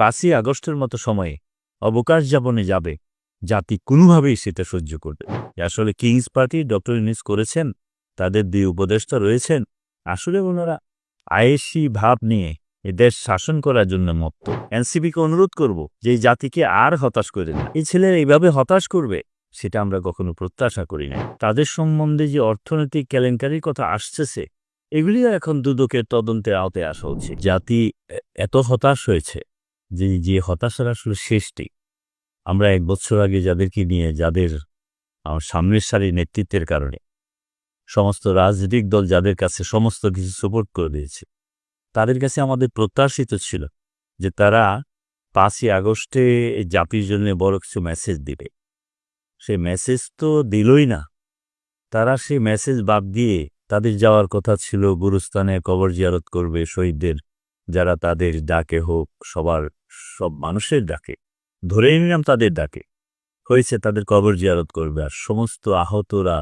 পাঁচই আগস্টের মতো সময়ে অবকাশ যাপনে যাবে। জাতি কোনোভাবেই সেটা সহ্য করবে। আসলে কিংস পার্টি ডক্টর ইউনিস করেছেন, তাদের দুই উপদেষ্টা রয়েছেন। আসলে ওনারা আয়েসি ভাব নিয়ে এ দেশ শাসন করার জন্য মত্ত। এনসিপিকে অনুরোধ করব যে জাতিকে আর হতাশ করে না। এই ছেলেরা এইভাবে হতাশ করবে, সেটা আমরা কখনো প্রত্যাশা করি না তাদের সম্বন্ধে যে অর্থনৈতিক কেলেঙ্কারির কথা আসতেছে, এগুলিও এখন দুদকের তদন্তের আওতায় আসা উচিত। জাতি এত হতাশ হয়েছে। যে যে হতাশার আসলে শেষটি। আমরা এক বছর আগে যাদেরকে নিয়ে, যাদের আমার সামনের সারির নেতৃত্বের কারণে সমস্ত রাজনৈতিক দল যাদের কাছে সমস্ত কিছু সাপোর্ট করে দিয়েছে, তাদের কাছে আমাদের প্রত্যাশিত ছিল যে তারা পাঁচই আগস্টে জাতির জন্য বড় কিছু মেসেজ দিবে। সে মেসেজ তো দিলই না। তারা সেই মেসেজ বাদ দিয়ে তাদের যাওয়ার কথা ছিল, গুরুস্থানে কবর জিয়ারত করবে শহীদদের, যারা তাদের ডাকে হোক, সবার সব মানুষের ডাকে ধরে নিলাম তাদের ডাকে। হয়েছে তাদের কবর জিয়ারত করবে আর সমস্ত আহতরা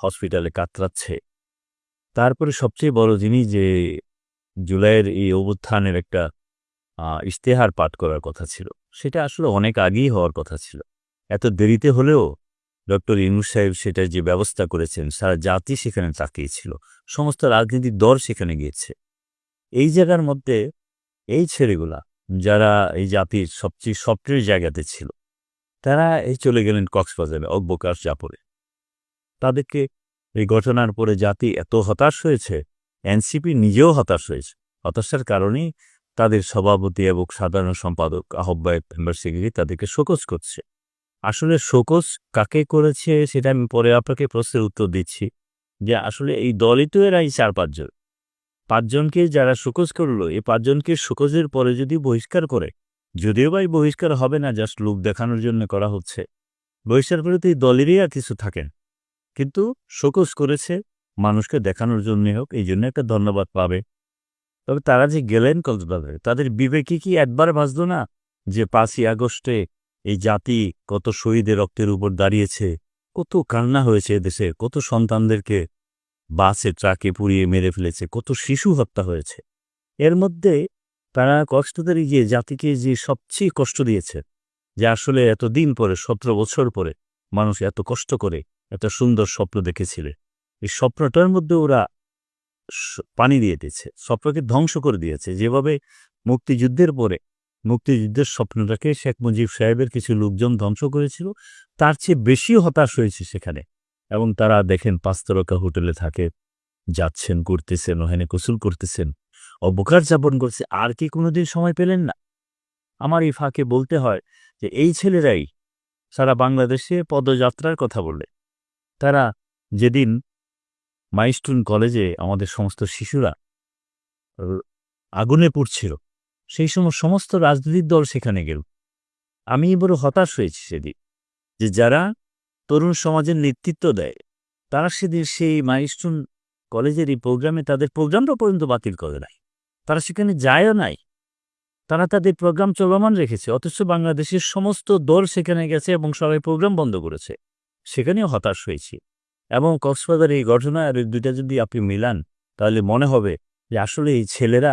হসপিটালে কাতরাচ্ছে। তারপরে সবচেয়ে বড় জিনিস যে জুলাইয়ের এই অভ্যুত্থানের একটা ইশতেহার পাঠ করার কথা ছিল। সেটা আসলে অনেক আগেই হওয়ার কথা ছিল। এত দেরিতে হলেও ডক্টর ইনুস সাহেব সেটার যে ব্যবস্থা করেছেন, সারা জাতি সেখানে তাকিয়েছিল সমস্ত রাজনীতির দল সেখানে গিয়েছে। এই জায়গার মধ্যে এই ছেলেগুলা যারা এই জাতির সবচেয়ে সফটের জায়গাতে ছিল, তারা এই চলে গেলেন কক্সবাজারে অব্যকাশ জাপরে। তাদেরকে এই ঘটনার পরে জাতি এত হতাশ হয়েছে, এনসিপি নিজেও হতাশ হয়েছে। হতাশার কারণেই তাদের সভাপতি এবং সাধারণ সম্পাদক আহ্বায়ক মেম্বার সেক্রেটারি তাদেরকে শোকজ করছে। আসলে শোকজ কাকে করেছে সেটা আমি পরে আপনাকে প্রশ্নের উত্তর দিচ্ছি, যে আসলে এই দলই তো এরা এই চার পাঁচজন। পাঁচজনকে যারা শোকজ করল, এই পাঁচজনকে শোকজের পরে যদি বহিষ্কার করে, যদিও বা এই বহিষ্কার হবে না জাস্ট লোক দেখানোর জন্য করা হচ্ছে। বহিষ্কার করে তো এই দলেরই আর কিছু থাকেন কিন্তু শোকজ করেছে, মানুষকে দেখানোর জন্য হোক, এই জন্য একটা ধন্যবাদ পাবে। তবে তারা যে গেলেন কক্সবাজারে, তাদের বিবেকে কি একবার বাঁচল না যে পাঁচই আগস্টে এই জাতি কত শহীদের রক্তের উপর দাঁড়িয়েছে, কত কান্না হয়েছে দেশে কত সন্তানদেরকে বাসে ট্রাকে পুড়িয়ে মেরে ফেলেছে, কত শিশু হত্যা হয়েছে। এর মধ্যে তারা কষ্টদের গিয়ে জাতিকে যে সবচেয়ে কষ্ট দিয়েছে, যে আসলে এতদিন পরে, সতেরো বছর পরে, মানুষ এত কষ্ট করে, এত সুন্দর স্বপ্ন দেখেছিল। এই স্বপ্নটার মধ্যে ওরা পানি দিয়ে দিয়েছে, স্বপ্নকে ধ্বংস করে দিয়েছে। যেভাবে মুক্তিযুদ্ধের পরে, মুক্তিযুদ্ধের স্বপ্নটাকে শেখ মুজিব সাহেবের কিছু লোকজন ধ্বংস করেছিল, তার চেয়ে বেশি হতাশ হয়েছে সেখানে। এবং তারা দেখেন পাঁচতরকা হোটেলে থাকে, যাচ্ছেন করতেছেন ওখানে গোসল করতেছেন। অবকার যাপন করছে, আর কি কোনোদিন সময় পেলেন না? আমার এই ফাঁকে বলতে হয় যে, এই ছেলেরাই সারা বাংলাদেশে পদযাত্রার কথা বলে। তারা যেদিন মাইস্টুন কলেজে আমাদের সমস্ত শিশুরা আগুনে পুড়ছিল, সেই সময় সমস্ত রাজনৈতিক দল সেখানে গেল। আমি বড় হতাশ হয়েছি সেদিন যে, যারা তরুণ সমাজের নেতৃত্ব দেয়। তারা সেদিন সেই মাইস্টুন কলেজের এই প্রোগ্রামে তাদের প্রোগ্রামটা পর্যন্ত বাতিল করে নাই তারা সেখানে যায়ও নাই। তারা তাদের প্রোগ্রাম চলমান রেখেছে, অথচ বাংলাদেশের সমস্ত দল সেখানে গেছে এবং সবাই প্রোগ্রাম বন্ধ করেছে। সেখানেও হতাশ হয়েছি। এবং কক্সবাজার এই ঘটনা, আর দুইটা যদি আপনি মিলান, তাহলে মনে হবে যে আসলে এই ছেলেরা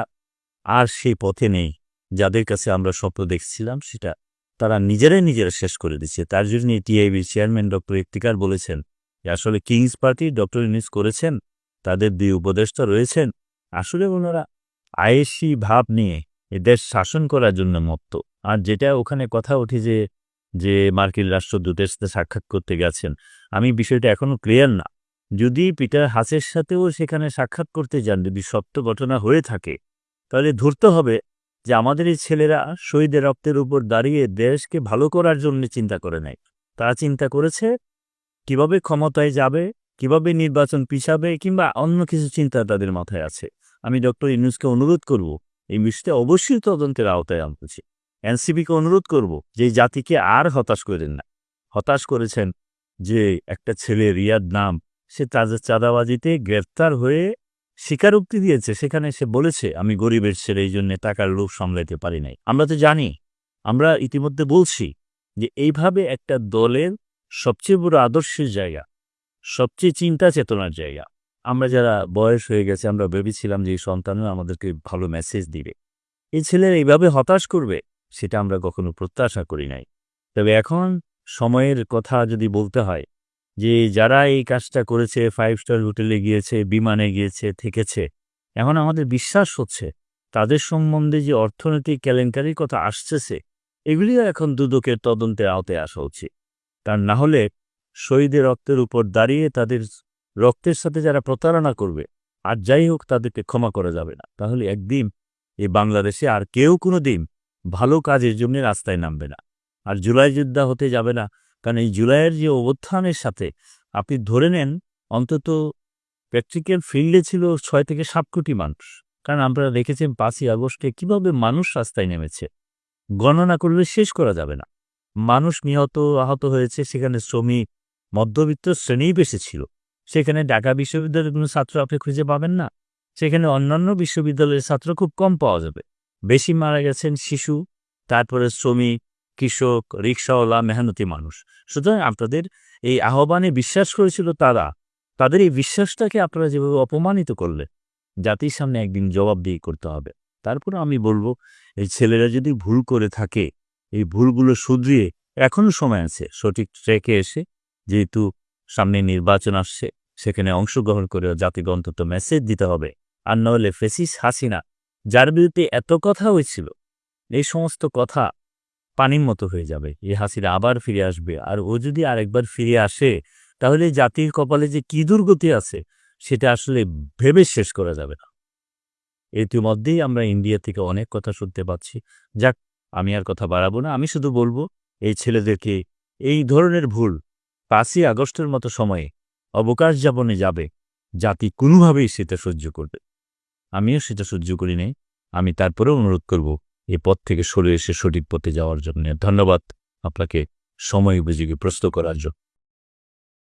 আর সেই পথে নেই। যাদের কাছে আমরা স্বপ্ন দেখছিলাম, সেটা তারা নিজেরাই নিজেরা শেষ করে দিচ্ছে। তার জন্য টিআইবির চেয়ারম্যান ডক্টর ইফতিকার বলেছেন যে, আসলে কিংস পার্টি ডক্টর ইনিস করেছেন, তাদের দুই উপদেষ্টা রয়েছেন। আসলে ওনারা আয়েসি ভাব নিয়ে এ দেশ শাসন করার জন্য মত্ত। আর যেটা ওখানে কথা ওঠে যে যে মার্কিন রাষ্ট্রদূতের সাথে সাক্ষাৎ করতে গেছেন, আমি বিষয়টা এখনও ক্লিয়ার না। যদি পিটার হাসের সাথেও সেখানে সাক্ষাৎ করতে যান, যদি সত্য ঘটনা হয়ে থাকে, তাহলে ধরতে হবে যে আমাদের এই ছেলেরা শহীদের রক্তের উপর দাঁড়িয়ে দেশকে ভালো করার জন্য চিন্তা করে নাই তারা চিন্তা করেছে, কীভাবে ক্ষমতায় যাবে, কীভাবে নির্বাচন পিছাবে কিংবা অন্য কিছু চিন্তা তাদের মাথায় আছে। আমি ডক্টর ইনুসকে অনুরোধ করব, এই বিষয়টা অবশ্যই তদন্তের আওতায় আনতেছি এনসিবিকে অনুরোধ করব যে জাতিকে আর হতাশ করেন না। হতাশ করেছেন যে একটা ছেলে রিয়াদ নাম, সে তাদের চাঁদাবাজিতে গ্রেফতার হয়ে স্বীকারোক্তি দিয়েছে, সেখানে সে বলেছে, আমি গরিবের ছেলে, এই জন্যে টাকার লোভ সামলাইতে পারি নাই। আমরা তো জানি, আমরা ইতিমধ্যে বলছি যে, এইভাবে একটা দলের সবচেয়ে বড় আদর্শের জায়গা, সবচেয়ে চিন্তা চেতনার জায়গা। আমরা যারা বয়স হয়ে গেছে, আমরা ভেবেছিলাম যে, এই সন্তানও আমাদেরকে ভালো মেসেজ দিবে। এই ছেলেরা এইভাবে হতাশ করবে, সেটা আমরা কখনো প্রত্যাশা করি নাই। তবে এখন সময়ের কথা যদি বলতে হয় যে যারা এই কাজটা করেছে ফাইভ স্টার হোটেলে গিয়েছে, বিমানে গিয়েছে, থেকেছে, এখন আমাদের বিশ্বাস হচ্ছে তাদের সম্বন্ধে যে অর্থনৈতিক কেলেঙ্কারির কথা আসতেছে এগুলিও এখন দুদকের তদন্তের আওতায় আসা উচিত। কারণ না হলে শহীদের রক্তের উপর দাঁড়িয়ে তাদের রক্তের সাথে যারা প্রতারণা করবে, আর যাই হোক তাদেরকে ক্ষমা করা যাবে না। তাহলে একদিন এই বাংলাদেশে আর কেউ কোনো দিন ভালো কাজের জন্য রাস্তায় নামবে না। আর জুলাই যোদ্ধা হতে যাবে না কারণ এই জুলাইয়ের যে অবস্থানের সাথে আপনি ধরে নেন, অন্তত প্র্যাকটিক্যাল ফিল্ডে ছিল ছয় থেকে সাত কোটি মানুষ। কারণ আপনারা দেখেছেন পাঁচই আগস্টে কীভাবে মানুষ রাস্তায় নেমেছে। গণনা করলে শেষ করা যাবে না। মানুষ নিহত, আহত হয়েছে, সেখানে শ্রমিক, মধ্যবিত্ত শ্রেণীই বেশি ছিল। সেখানে ঢাকা বিশ্ববিদ্যালয়ের কোনো ছাত্র আপনি খুঁজে পাবেন না। সেখানে অন্যান্য বিশ্ববিদ্যালয়ের ছাত্র খুব কম পাওয়া যাবে। বেশি মারা গেছেন শিশু, তারপরে শ্রমিক কৃষক রিক্সাওয়ালা মেহনতি মানুষ। সুতরাং আপনাদের এই আহ্বানে বিশ্বাস করেছিল তারা। তাদের এই বিশ্বাসটাকে আপনারা যেভাবে অপমানিত করলে জাতির সামনে একদিন জবাবদিহি করতে হবে। তারপরে আমি বলব, এই ছেলেরা যদি ভুল করে থাকে, এই ভুলগুলো শুধরিয়ে এখনও সময় আছে। সঠিক ট্র্যাকে এসে যেহেতু সামনে নির্বাচন আসছে, সেখানে অংশগ্রহণ করে জাতিকে অন্তত মেসেজ দিতে হবে। আর নইলে ফেসিস হাসিনা, যার বিরুদ্ধে এত কথা হয়েছিল, এই সমস্ত কথা পানির মতো হয়ে যাবে। এই হাসিনা আবার ফিরে আসবে। আর ও যদি আরেকবার ফিরে আসে, তাহলে জাতির কপালে যে কি দুর্গতি আছে, সেটা আসলে ভেবে শেষ করা যাবে না। ইতিমধ্যেই আমরা ইন্ডিয়া থেকে অনেক কথা শুনতে পাচ্ছি। যাক, আমি আর কথা বাড়াবো না। আমি শুধু বলব, এই ছেলেদেরকে এই ধরনের ভুল পাঁচই আগস্টের মতো সময়ে অবকাশ যাপনে যাবে, জাতি কোনোভাবেই সেটা সহ্য করবে। আমিও সেটা সহ্য করি নাই। আমি তারপরেও অনুরোধ করব এই পথ থেকে সরে এসে সঠিক পথে যাওয়ার জন্য। ধন্যবাদ আপনাকে সময় উপযোগী প্রস্তুত করার জন্য।